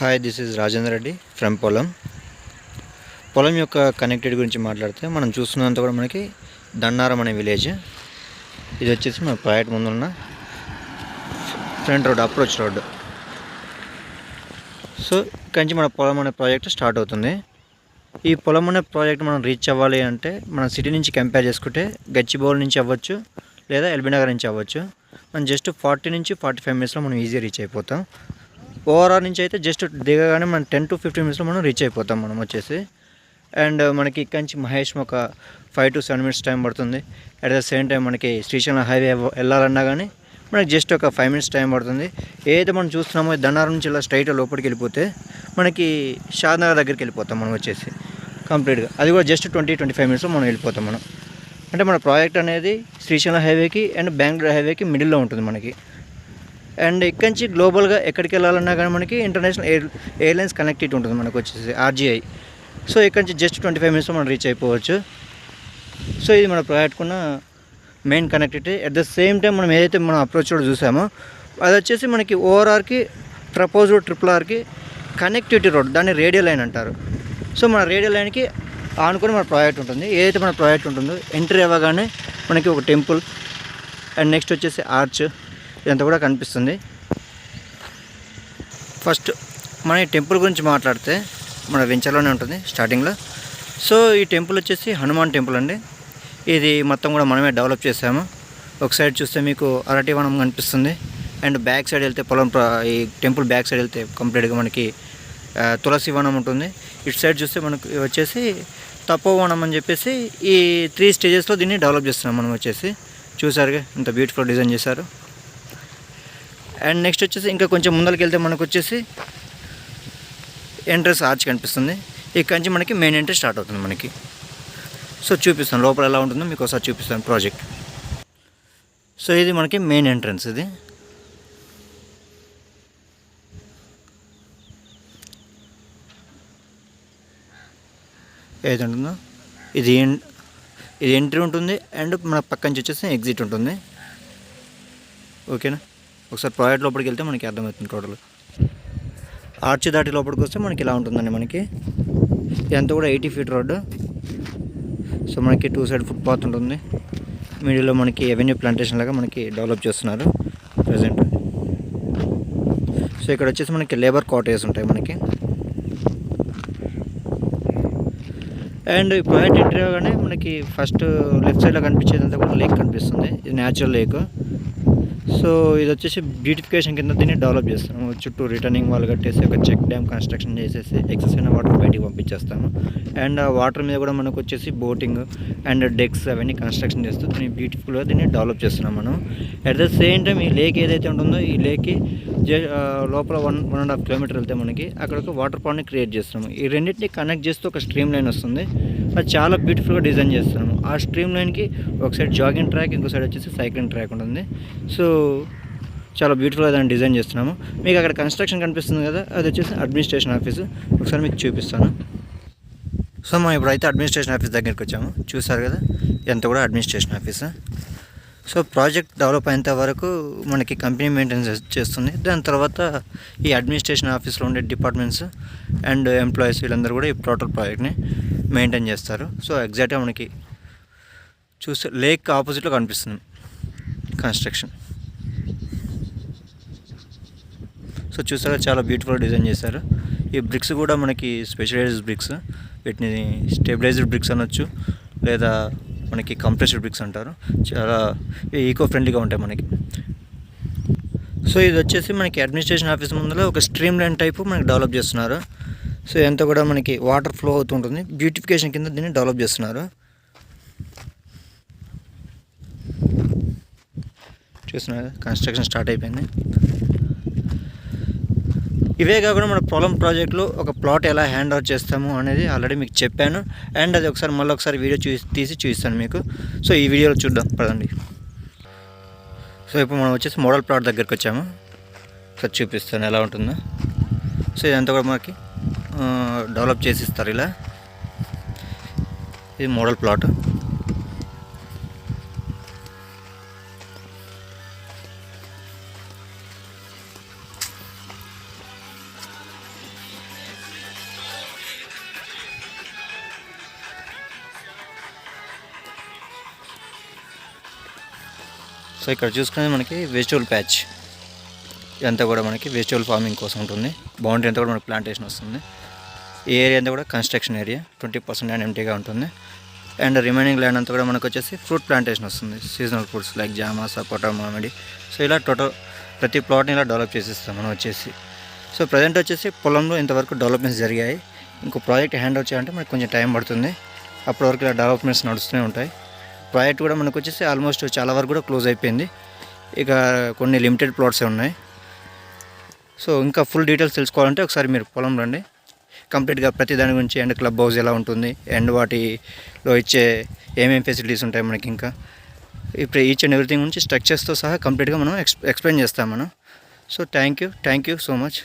Hi this is Rajendra Reddy from పొలం పొలం యొక్క కనెక్టెడ్ గురించి మాట్లాడితే మనం చూస్తున్నంత కూడా మనకి దండారం అనే విలేజ్ ఇది వచ్చేసి మన ప్రాజెక్ట్ ముందున్న front road approach road so ఇక్కడి నుంచి మన పొలం అనే ప్రాజెక్ట్ స్టార్ట్ అవుతుంది. ఈ పొలం అనే ప్రాజెక్ట్ మనం రీచ్ అవ్వాలి అంటే మన సిటీ నుంచి కంపేర్ చేసుకుంటే గచ్చిబౌల్ నుంచి అవ్వచ్చు లేదా ఎల్బీనగర్ నుంచి అవ్వచ్చు. మనం జస్ట్ ఫార్టీ నుంచి ఫార్టీ ఫైవ్ మినిట్స్లో మనం ఈజీ రీచ్ అయిపోతాం. ఓవరాల్ నుంచి అయితే జస్ట్ దిగగానే మనం టెన్ టు ఫిఫ్టీన్ మినిట్స్లో మనం రీచ్ అయిపోతాం మనం వచ్చేసి. అండ్ uh, మనకి ఇక్కడి నుంచి మహేష్ ఒక five to seven minutes time పడుతుంది. అట్ ద సేమ్ టైం మనకి శ్రీశైలం హైవే వెళ్ళాలన్నా కానీ మనకి జస్ట్ ఒక ఫైవ్ మినిట్స్ టైం పడుతుంది. ఏదైతే మనం చూస్తున్నామో ఈ దండారం నుంచి ఇలా స్ట్రైట్ లోపలికి వెళ్ళిపోతే మనకి షాద్నగర్ దగ్గరికి వెళ్ళిపోతాం మనం వచ్చేసి. కంప్లీట్గా అది కూడా జస్ట్ ట్వంటీ ట్వంటీ ఫైవ్ మినిట్స్లో మనం వెళ్ళిపోతాం మనం. అంటే మన ప్రాజెక్ట్ అనేది శ్రీశైలం హైవేకి అండ్ బెంగళూరు హైవేకి మిడిల్లో ఉంటుంది మనకి. అండ్ ఇక్కడి నుంచి గ్లోబల్గా ఎక్కడికి వెళ్ళాలన్నా కానీ మనకి ఇంటర్నేషనల్ ఎయిర్ ఎయిర్లైన్స్ కనెక్టివిటీ ఉంటుంది మనకు వచ్చేసి ఆర్జీఐ. సో ఇక్కడి నుంచి జస్ట్ ట్వంటీ ఫైవ్ మినిట్స్లో మనం రీచ్ అయిపోవచ్చు. సో ఇది మన ప్రాజెక్ట్కున్న main connectivity. At the same time మనం ఏదైతే మనం అప్రోచ్ రోడ్ చూసామో అది వచ్చేసి మనకి ఓఆర్ఆర్కి ప్రపోజ్ ట్రిపుల్ ఆర్కి కనెక్టివిటీ రోడ్ దాన్ని రేడియల్ లైన్ అంటారు. సో మన రేడియల్ లైన్కి ఆనుకొని మన ప్రాజెక్ట్ ఉంటుంది. ఏదైతే మన ప్రాజెక్ట్ ఉంటుందో ఎంట్రీ అవ్వగానే మనకి ఒక టెంపుల్ అండ్ నెక్స్ట్ వచ్చేసి ఆర్చ్. ఇదంతా కూడా కనిపిస్తుంది. ఫస్ట్ మన ఈ టెంపుల్ గురించి మాట్లాడితే మన వెంచర్లోనే ఉంటుంది స్టార్టింగ్లో. సో ఈ టెంపుల్ వచ్చేసి హనుమాన్ టెంపుల్ అండి. ఇది మొత్తం కూడా మనమే డెవలప్ చేసాము. ఒక సైడ్ చూస్తే మీకు అరటి వనం కనిపిస్తుంది. అండ్ బ్యాక్ సైడ్ వెళ్తే పొలం ప్ర- ఈ టెంపుల్ బ్యాక్ సైడ్ వెళ్తే కంప్లీట్గా మనకి తులసి వనం ఉంటుంది. ఇటు సైడ్ చూస్తే మనకు వచ్చేసి తపోవనం అని చెప్పేసి ఈ త్రీ స్టేజెస్లో దీన్ని డెవలప్ చేస్తున్నాం మనం వచ్చేసి. చూసారుగా ఇంత బ్యూటిఫుల్ డిజైన్ చేశారు. అండ్ నెక్స్ట్ వచ్చేసి ఇంకా కొంచెం ముందరికి వెళ్తే మనకు వచ్చేసి ఎంట్రన్స్ ఆర్చ్ కనిపిస్తుంది. ఇక్కడి నుంచి మనకి మెయిన్ ఎంట్రీ స్టార్ట్ అవుతుంది మనకి. సో చూపిస్తాను. లోపల ఎలా ఉంటుందో మీకు ఒకసారి చూపిస్తాను ప్రాజెక్ట్ సో ఇది మనకి మెయిన్ ఎంట్రన్స్ ఇది. ఏది ఉంటుందో? ఇది ఇది ఎంట్రీ ఉంటుంది. అండ్ మన పక్క నుంచి వచ్చేసి ఎగ్జిట్ ఉంటుంది. ఓకేనా ఒకసారి ప్రాజెక్ట్ లోపలికి వెళ్తే మనకి అర్థమవుతుంది టోటల్ ఆర్చి దాటి లోపలికి వస్తే మనకి ఇలా ఉంటుందండి మనకి. ఎంత కూడా ఎయిటీ ఫీట్ రోడ్డు. సో మనకి టూ సైడ్ ఫుట్పాత్ ఉంటుంది. మీడియాలో మనకి ఎవెన్యూ ప్లాంటేషన్ లాగా మనకి డెవలప్ చేస్తున్నారు ప్రజెంట్. సో ఇక్కడ వచ్చేసి మనకి లేబర్ క్వార్టర్స్ ఉంటాయి మనకి. అండ్ ఈ ప్రాజెక్ట్ ఎంట్రీ కానీ మనకి ఫస్ట్ లెఫ్ట్ సైడ్లో కనిపించేదంతా కూడా లేక్ కనిపిస్తుంది. ఇది న్యాచురల్ లేక్. సో ఇది వచ్చేసి బ్యూటిఫికేషన్ కింద దీన్ని డెవలప్ చేస్తాము చుట్టూ రిటర్నింగ్ వాళ్ళు కట్టేసి ఒక చెక్ డ్యామ్ కన్స్ట్రక్షన్ చేసేసి ఎక్సెస్ అయిన వాటర్ బయటికి పంపించేస్తాము. అండ్ ఆ వాటర్ మీద కూడా మనకు వచ్చేసి బోటింగ్ అండ్ డెక్స్ అవన్నీ కన్స్ట్రక్షన్ చేస్తూ దీన్ని బ్యూటిఫుల్గా దీన్ని డెవలప్ చేస్తున్నాం మనం. అట్ ద సేమ్ టైం ఈ లేక్ ఏదైతే ఉంటుందో ఈ లేక్కి లోపల one one and half kilometre వెళ్తే మనకి అక్కడ ఒక వాటర్ పాండ్ని క్రియేట్ చేస్తున్నాము. ఈ రెండింటిని కనెక్ట్ చేస్తూ ఒక స్ట్రీమ్ లైన్ వస్తుంది. అది చాలా బ్యూటిఫుల్గా డిజైన్ చేస్తున్నాము ఆ స్ట్రీమ్ లైన్కి ఒక సైడ్ జాగింగ్ ట్రాక్ ఇంకో సైడ్ వచ్చేసి సైక్లింగ్ ట్రాక్ ఉంటుంది. సో చాలా బ్యూటిఫుల్గా దాన్ని డిజైన్ చేస్తున్నాము. మీకు అక్కడ కన్స్ట్రక్షన్ కనిపిస్తుంది కదా అది వచ్చేసి అడ్మినిస్ట్రేషన్ ఆఫీసు ఒకసారి మీకు చూపిస్తాను. సో మనం ఇప్పుడైతే అడ్మినిస్ట్రేషన్ ఆఫీస్ దగ్గరికి వచ్చాము. చూసారు కదా ఎంత కూడా administration office so project develop అయ్యేంత వరకు మనకి కంపెనీ మెయింటెనెన్స్ చేస్తుంది. దాని తర్వాత ఈ అడ్మినిస్ట్రేషన్ ఆఫీస్లో ఉండే డిపార్ట్మెంట్స్ అండ్ ఎంప్లాయీస్ వీళ్ళందరూ కూడా ఈ టోటల్ ప్రాజెక్ట్ని మెయింటైన్ చేస్తారు. సో ఎగ్జాక్ట్గా మనకి చూస్తే లేక్ ఆపోజిట్లో కనిపిస్తుంది కన్స్ట్రక్షన్. సో చూసారా చాలా బ్యూటిఫుల్ డిజైన్ చేశారు. ఈ బ్రిక్స్ కూడా మనకి స్పెషలైజ్డ్ బ్రిక్స్. వీటిని స్టెబిలైజ్డ్ బ్రిక్స్ అనొచ్చు లేదా మనకి కంప్రెస్డ్ బ్రిక్స్ అంటారు. చాలా ఈకో ఫ్రెండ్లీగా ఉంటాయి మనకి. సో ఇది వచ్చేసి మనకి అడ్మినిస్ట్రేషన్ ఆఫీస్ ముందర ఒక స్ట్రీమ్ లైన్ టైపు మనకి డెవలప్ చేస్తున్నారు. సో ఎంత కూడా మనకి వాటర్ ఫ్లో అవుతుంటుంది బ్యూటిఫికేషన్ కింద దీన్ని డెవలప్ చేస్తున్నారు. చూస్తున్నారు? కన్స్ట్రక్షన్ స్టార్ట్ అయిపోయింది. ఇవే కాకుండా మన పొలం ప్రాజెక్ట్లో ఒక ప్లాట్ ఎలా హ్యాండ్ ఓవర్ చేస్తాము అనేది ఆల్రెడీ మీకు చెప్పాను. అండ్ అది ఒకసారి మళ్ళీ ఒకసారి వీడియో చూ తీసి చూపిస్తాను మీకు. సో ఈ వీడియోలో చూద్దాం. పదండి. సో ఇప్పుడు మనం వచ్చేసి మోడల్ ప్లాట్ దగ్గరికి వచ్చాము. ఒకసారి చూపిస్తాను ఎలా ఉంటుందో. సో ఇదంతా కూడా మనకి డెవలప్ చేసి ఇస్తారు ఇలా. ఇది మోడల్ ప్లాట్. సో ఇక్కడ చూసుకునేది మనకి వెజిటబుల్ ప్యాచ్ ఇదంతా కూడా మనకి వెజిటబుల్ ఫార్మింగ్ కోసం ఉంటుంది. బౌండరీ అంతా కూడా మనకి ప్లాంటేషన్ వస్తుంది. ఈ ఏరియా అంతా కూడా construction area twenty percent land ఎంటీగా ఉంటుంది. అండ్ రిమైనింగ్ ల్యాండ్ అంతా కూడా మనకు వచ్చేసి ఫ్రూట్ ప్లాంటేషన్ వస్తుంది. సీజనల్ ఫ్రూట్స్ లైక్ జామ సపోటా మామిడి సో ఇలా టోటల్ ప్రతి ప్లాట్ని ఇలా డెవలప్ చేసేస్తాం మనం వచ్చేసి. సో ప్రజెంట్ వచ్చేసి పొలంలో ఇంతవరకు డెవలప్మెంట్స్ జరిగాయి. ఇంకో ప్రాజెక్ట్ హ్యాండ్ ఓవర్ చేయాలంటే మనకు కొంచెం టైం పడుతుంది. అప్పటి వరకు ఇలా డెవలప్మెంట్స్ నడుస్తూనే ఉంటాయి. ప్రాజెక్ట్ కూడా మనకు వచ్చేసి ఆల్మోస్ట్ చాలా వరకు కూడా క్లోజ్ అయిపోయింది. ఇక కొన్ని లిమిటెడ్ ప్లాట్సే ఉన్నాయి. సో ఇంకా ఫుల్ డీటెయిల్స్ తెలుసుకోవాలంటే ఒకసారి మీరు పొలం రండి. కంప్లీట్గా ప్రతి దాని గురించి అండ్ క్లబ్ హౌస్ ఎలా ఉంటుంది అండ్ వాటిలో ఇచ్చే ఏమేమి ఫెసిలిటీస్ ఉంటాయి మనకి ఇంకా. ఇప్పుడు ఈచ్ అండ్ ఎవ్రీథింగ్ గురించి స్ట్రక్చర్స్తో సహా కంప్లీట్గా మనం ఎక్స్ ఎక్స్ప్లెయిన్ చేస్తాం మనం. So thank you thank you so much.